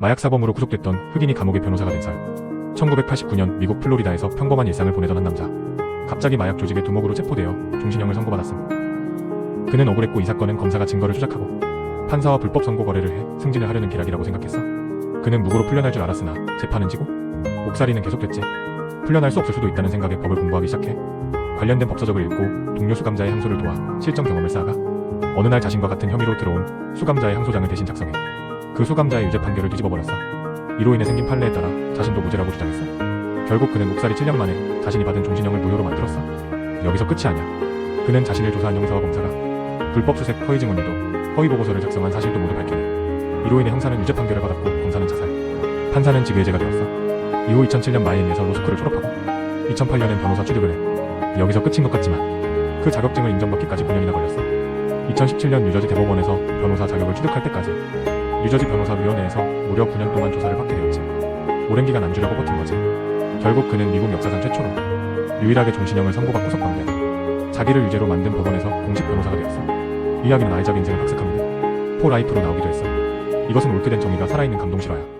마약 사범으로 구속됐던 흑인이 감옥의 변호사가 된 설. 1989년 미국 플로리다에서 평범한 일상을 보내던 한 남자. 갑자기 마약 조직의 두목으로 체포되어 종신형을 선고받았음. 그는 억울했고 이 사건은 검사가 증거를 조작하고 판사와 불법 선고 거래를 해 승진을 하려는 기락이라고 생각했어. 그는 무고로 풀려날 줄 알았으나 재판은 지고 옥살이는 계속됐지. 풀려날 수 없을 수도 있다는 생각에 법을 공부하기 시작해 관련된 법서적을 읽고 동료 수감자의 항소를 도와 실전 경험을 쌓아가 어느 날 자신과 같은 혐의로 들어온 수감자의 항소장을 대신 작성해 그 수감자의 유죄 판결을 뒤집어 버렸어. 이로 인해 생긴 판례에 따라 자신도 무죄라고 주장했어. 결국 그는 옥살이 7년 만에 자신이 받은 종신형을 무효로 만들었어. 여기서 끝이 아니야. 그는 자신을 조사한 형사와 검사가 불법 수색 허위 증언일도 허위 보고서를 작성한 사실도 모두 밝혀내. 이로 인해 형사는 유죄 판결을 받았고 검사는 자살. 판사는 직의해제가 되었어. 이후 2007년 마이애미에서 로스쿨을 졸업하고 2008년엔 변호사 취득을 해. 여기서 끝인 것 같지만 그 자격증을 인정받기까지 9년이나 걸렸어. 2017년 뉴저지 대법원에서 변호사 자격을 취득할 때까지 뉴저지 변호사위원회에서 무려 9년 동안 조사를 받게 되었지. 오랜 기간 안 주려고 버틴 거지. 결국 그는 미국 역사상 최초로 유일하게 종신형을 선고받고 석방돼 자기를 유죄로 만든 법원에서 공식 변호사가 되었어. 이 이야기는 아이작 인생을 각색합니다. 포 라이프로 나오기도 했어. 이것은 옳게 된 정의가 살아있는 감동 실화야.